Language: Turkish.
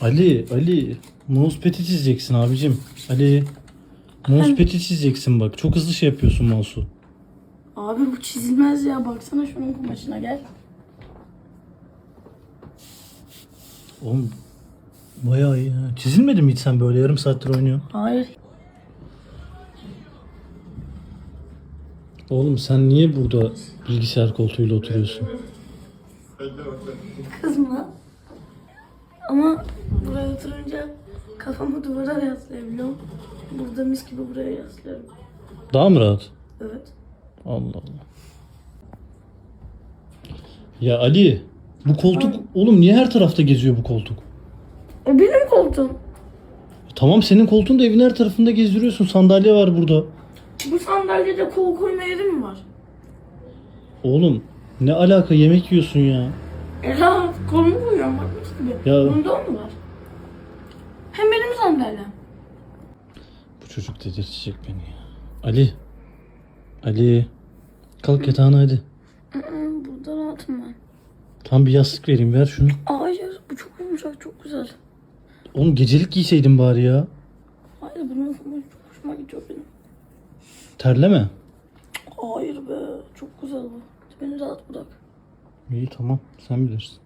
Ali, Ali. Mousepad'i çizeceksin abicim. Ali. Mousepad'i çizeceksin bak. Çok hızlı şey yapıyorsun mouse'u. Abi bu çizilmez ya. Baksana şunun kumaşına gel. Oğlum bayağı iyi. ha. Çizilmedi mi hiç sen böyle yarım saattir oynuyorsun? Hayır. Oğlum sen niye burada bilgisayar koltuğuyla oturuyorsun? Kızma. Ama buraya oturunca kafamı duvara yaslayabiliyorum. Burada mis gibi buraya yaslıyorum. Daha mı rahat? Evet. Allah Allah. Ya Ali bu koltuk oğlum niye her tarafta geziyor bu koltuk? E benim koltuğum. Tamam senin koltuğun da evin her tarafında gezdiriyorsun. Sandalye var burada. Bu sandalyede kol koyma yeri mi var? Oğlum ne alaka yemek yiyorsun ya? E rahat kolumu koyuyorum bak mis gibi. Ya- Bunda o mu var? Benim sandalyem. Bu çocuk delirtecek beni ya. Ali. Ali. Kalk yatağına hadi. Burada rahatım ben. Tam bir yastık vereyim ver şunu. Hayır bu çok yumuşak çok güzel. Oğlum gecelik giyseydin bari ya. Hayır bunun çok hoşuma gidiyor benim. Terleme. Hayır be çok güzel bu. Beni rahat bırak. İyi tamam sen bilirsin.